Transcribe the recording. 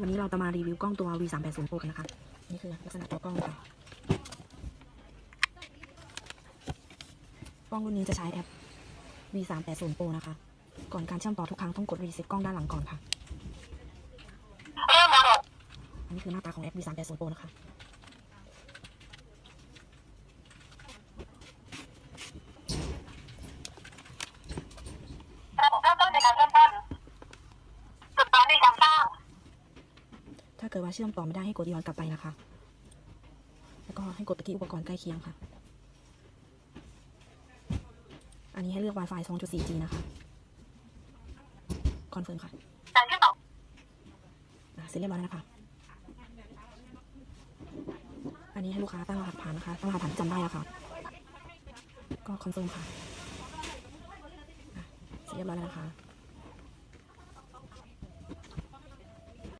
วันนี้เราจะมารีวิวกล้องตัว V 3 8 0 Pro กันนะคะ นี่คือลักษณะตัวกล้องค่ะ กล้องรุ่นนี้จะใช้แอป V 3 8 0 Pro นะคะ ก่อนการเชื่อมต่อทุกครั้งต้องกดรีเซ็ตกล้องด้านหลังก่อนค่ะ อันนี้คือหน้าตาของแอป V 3 8 0 Pro นะคะ ระบบเริ่มต้นในการเริ่มต้นจุดหมายในการสร้าง ถ้าเกิดว่าเชื่อมต่อไม่ได้ให้กดย้อนกลับไปนะคะ แล้วก็ให้กดไปที่อุปกรณ์ใกล้เคียงค่ะ อันนี้ให้เลือก Wi-Fi 2.4G นะคะ คอนเฟิร์มค่ะการเชื่อมต่ออะเสร็จเรียบร้อยแล้วนะคะ อันนี้ให้ลูกค้าตั้งรหัสผ่านนะคะ ตั้งรหัสผ่านจำได้อะค่ะ ก็คอนเฟิร์มค่ะอะเสร็จเรียบร้อยแล้วนะคะ